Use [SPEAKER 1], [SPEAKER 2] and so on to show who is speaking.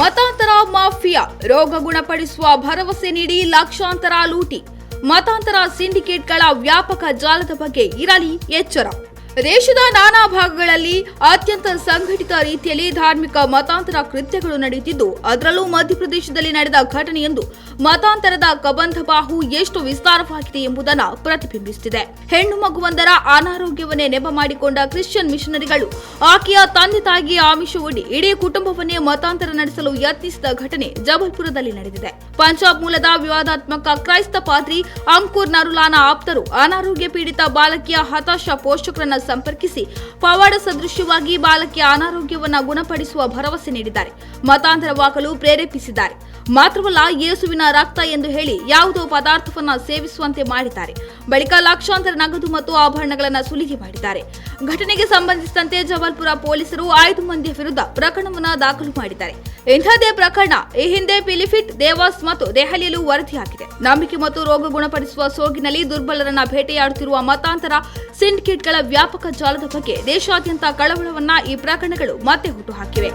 [SPEAKER 1] ಮತಾಂತರ ಮಾಫಿಯಾ, ರೋಗ ಗುಣಪಡಿಸುವ ಭರವಸೆ ನೀಡಿ ಲಕ್ಷಾಂತರ ಲೂಟಿ. ಮತಾಂತರ ಸಿಂಡಿಕೇಟ್ಗಳ ವ್ಯಾಪಕ ಜಾಲದ ಬಗ್ಗೆ ಇರಲಿ ಎಚ್ಚರ. ದೇಶದ ನಾನಾ ಭಾಗಗಳಲ್ಲಿ ಅತ್ಯಂತ ಸಂಘಟಿತ ರೀತಿಯಲ್ಲಿ ಧಾರ್ಮಿಕ ಮತಾಂತರ ಕೃತ್ಯಗಳು ನಡೆಯುತ್ತಿದ್ದು, ಅದರಲ್ಲೂ ಮಧ್ಯಪ್ರದೇಶದಲ್ಲಿ ನಡೆದ ಘಟನೆಯೊಂದು ಮತಾಂತರದ ಕಬಂಧಬಾಹು ಎಷ್ಟು ವಿಸ್ತಾರವಾಗಿದೆ ಎಂಬುದನ್ನು ಪ್ರತಿಬಿಂಬಿಸುತ್ತಿದೆ. ಹೆಣ್ಣು ಮಗುವೊಂದರ ಅನಾರೋಗ್ಯವನ್ನೇ ನೆಪ ಮಾಡಿಕೊಂಡ ಕ್ರಿಶ್ಚಿಯನ್ ಮಿಷನರಿಗಳು ಆಕೆಯ ತಂದೆ ತಾಯಿಗೆ ಆಮಿಷವೊಡ್ಡಿ ಇಡೀ ಕುಟುಂಬವನ್ನೇ ಮತಾಂತರ ನಡೆಸಲು ಯತ್ನಿಸಿದ ಘಟನೆ ಜಬಲ್ಪುರದಲ್ಲಿ ನಡೆದಿದೆ. ಪಂಜಾಬ್ ಮೂಲದ ವಿವಾದಾತ್ಮಕ ಕ್ರೈಸ್ತ ಪಾದ್ರಿ ಅಂಕುರ್ ನರುಲಾನ ಆಪ್ತರು ಅನಾರೋಗ್ಯ ಪೀಡಿತ ಬಾಲಕಿಯ ಹತಾಶ ಪೋಷಕರನ್ನ ಸಂಪರ್ಕಿಸಿ ಪವಾಡ ಸದೃಶ್ಯವಾಗಿ ಬಾಲಕಿಯ ಅನಾರೋಗ್ಯವನ್ನು ಗುಣಪಡಿಸುವ ಭರವಸೆ ನೀಡಿದ್ದಾರೆ ಮತಾಂತರವಾಗಲು ಪ್ರೇರೇಪಿಸಿದ್ದಾರೆ ಮಾತ್ರವಲ್ಲ ಯೇಸುವಿನ ರಕ್ತ ಎಂದು ಹೇಳಿ ಯಾವುದೋ ಪದಾರ್ಥವನ್ನ ಸೇವಿಸುವಂತೆ ಮಾಡಿದ್ದಾರೆ. ಬಳಿಕ ಲಕ್ಷಾಂತರ ನಗದು ಮತ್ತು ಆಭರಣಗಳನ್ನು ಸುಲಿಗೆ ಮಾಡಿದ್ದಾರೆ. ಘಟನೆಗೆ ಸಂಬಂಧಿಸಿದಂತೆ ಜಬಲ್ಪುರ ಪೊಲೀಸರು ಐದು ಮಂದಿಯ ವಿರುದ್ಧ ಪ್ರಕರಣವನ್ನು ದಾಖಲು ಮಾಡಿದ್ದಾರೆ. ಇಂಥದೇ ಪ್ರಕರಣ. ಈ ಹಿಂದೆ ಪಿಲಿಫಿಟ್, ದೇವಾಸ್ ಮತ್ತು ದೆಹಲಿಯಲ್ಲೂ ವರದಿಯಾಗಿದೆ. ನಂಬಿಕೆ ಮತ್ತು ರೋಗ ಗುಣಪಡಿಸುವ ಸೋಗಿನಲ್ಲಿ ದುರ್ಬಲರನ್ನ ಭೇಟೆಯಾಡುತ್ತಿರುವ ಮತಾಂತರ ಸಿಂಡಿಕೇಟ್ಗಳ ವ್ಯಾಪಕ ಜಾಲದ ಬಗ್ಗೆ ದೇಶಾದ್ಯಂತ ಕಳವಳವನ್ನ ಈ ಪ್ರಕರಣಗಳು ಮತ್ತೆ ಹುಟ್ಟುಹಾಕಿವೆ